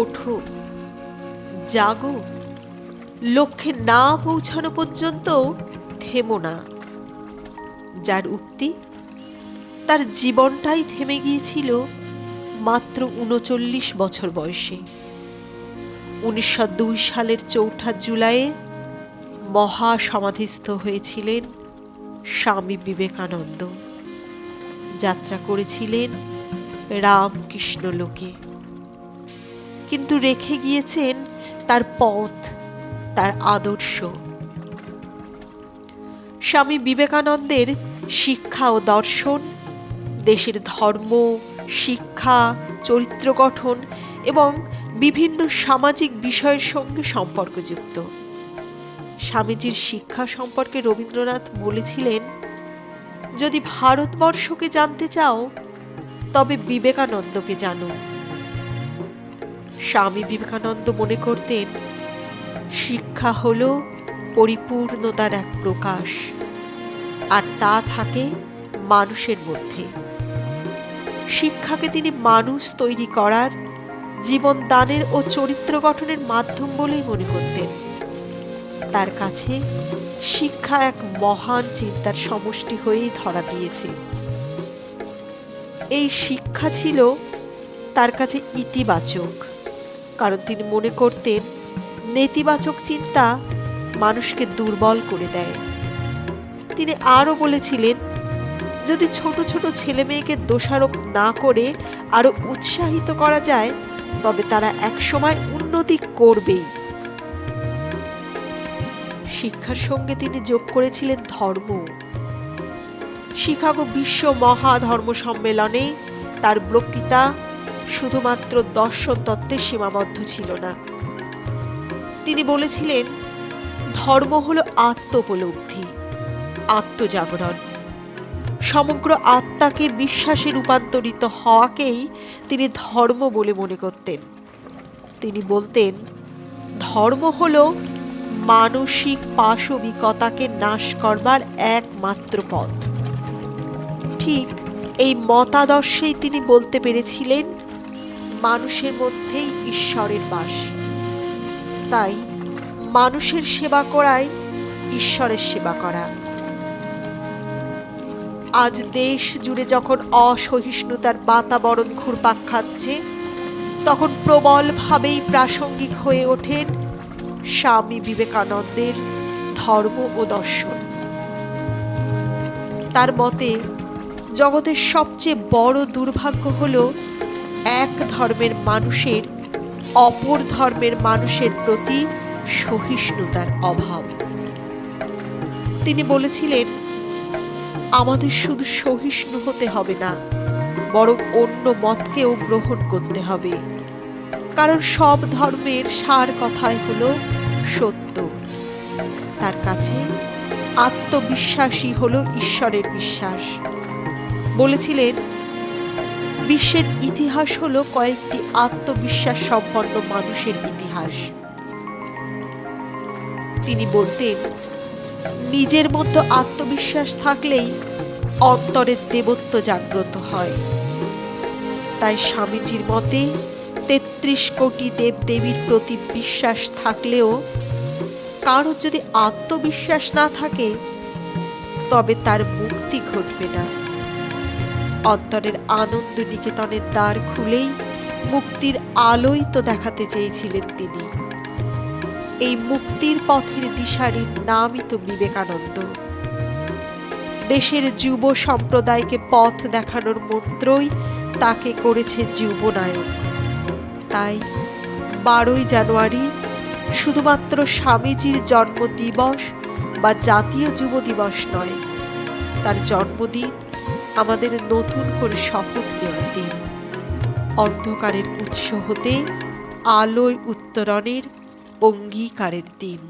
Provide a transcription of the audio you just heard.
ওঠো জাগো। লক্ষ্যে না পৌঁছানো পর্যন্ত থেমো না। যার উক্তি, তার জীবনটাই থেমে গিয়েছিল মাত্র উনচল্লিশ বছর বয়সে। উনিশশো দুই সালের চৌঠা জুলাইয়ে মহা সমাধিস্থ হয়েছিলেন স্বামী বিবেকানন্দ। যাত্রা করেছিলেন রামকৃষ্ণ লোকে কিন্তু রেখে গিয়েছেন তার পথ, তার আদর্শ। স্বামী বিবেকানন্দের শিক্ষা ও দর্শন, দেশের ধর্ম, শিক্ষা, চরিত্র গঠন এবং বিভিন্ন সামাজিক বিষয়ের সঙ্গে সম্পর্কযুক্ত। স্বামীজির শিক্ষা সম্পর্কে রবীন্দ্রনাথ বলেছিলেন, যদি ভারতবর্ষকে জানতে চাও, তবে বিবেকানন্দকে জানো। স্বামী বিবেকানন্দ মনে করতেন, শিক্ষা হল পরিপূর্ণতার এক প্রকাশ, আর তা থাকে মানুষের মধ্যে। শিক্ষাকে তিনি মানুষ তৈরি করার, জীবন দানের ও চরিত্র গঠনের মাধ্যম বলেই মনে করতেন। তার কাছে শিক্ষা এক মহান চিন্তার সমষ্টি হয়েই ধরা দিয়েছে। এই শিক্ষা ছিল তার কাছে ইতিবাচক। কারণ তিনি মনে করতেন নেতিবাচক চিন্তা মানুষকে দুর্বল করে দেয়। তিনি আরও বলেছিলেন, যদি ছোট ছোট ছেলে মেয়েকে দোষারোপ না করে আরও উৎসাহিত করা যায়, তবে তারা একসময় উন্নতি করবেই। শিক্ষার সঙ্গে তিনি যোগ করেছিলেন ধর্ম। শিকাগো বিশ্ব মহাধর্ম সম্মেলনে তার বক্তৃতা শুধুমাত্র দর্শন তত্ত্বে সীমাবদ্ধ ছিল না। তিনি বলেছিলেন, ধর্ম হলো আত্মোপলব্ধি, আত্মজাগরণ। সমগ্র আত্মাকে বিশ্বাসে রূপান্তরিত হওয়াকেই তিনি ধর্ম বলে মনে করতেন। তিনি বলতেন, ধর্ম হল মানসিক পাশবিকতাকে নাশ করবার একমাত্র পথ। ঠিক এই মতাদর্শেই তিনি বলতে পেরেছিলেন মানুষের মধ্যেই ঈশ্বরের বাস। তাই মানুষের সেবা করাই ঈশ্বরের সেবা করা। আজ দেশ জুড়ে যখন অসহিষ্ণুতার বাতাবরণ ঘুরপাক খাচ্ছে, তখন প্রবলভাবেই প্রাসঙ্গিক হয়ে ওঠেন স্বামী বিবেকানন্দের ধর্ম ও দর্শন। তার মতে, জগতের সবচেয়ে বড় দুর্ভাগ্য হল এক ধর্মের মানুষের, অপর ধর্মের মানুষের প্রতি সহিষ্ণুতার অভাব। তিনি বলেছিলেন, আমাদের শুধু সহিষ্ণু হতে হবে না, বরং অন্য মতকেও গ্রহণ করতে হবে। কারণ সব ধর্মের সার কথাই হলো সত্য। তার কাছে আত্মবিশ্বাসী হলো ঈশ্বরের বিশ্বাস। বলেছিলেন বিশ্বের ইতিহাস হলো কয়েকটি আত্মবিশ্বাস সম্পন্ন মানুষের ইতিহাস। তিনি বলতেন, নিজের মধ্যে আত্মবিশ্বাস থাকলেই অন্তরের দেবত্ব জাগ্রত হয়। তাই স্বামীজির মতে, তেত্রিশ কোটি দেবদেবীর প্রতি বিশ্বাস থাকলেও কারোর যদি আত্মবিশ্বাস না থাকে, তবে তার মুক্তি ঘটবে না। অন্তরের আনন্দ নিকেতনের দ্বার খুলেই মুক্তির আলোই তো দেখাতে চেয়েছিলেন তিনি। এই মুক্তির পথের দিশারির নামই তো বিবেকানন্দ। দেশের যুব সম্প্রদায়কে পথ দেখানোর মন্ত্রই তাকে করেছে যুবনায়ক। তাই বারোই জানুয়ারি শুধুমাত্র স্বামীজির জন্ম দিবস বা জাতীয় যুব দিবস নয়, তার জন্মদিন আমাদের নতুন করে শপথ নেওয়ার দিন। অন্ধকারের উৎস হতে আলোয় উত্তরণের অঙ্গীকারের দিন।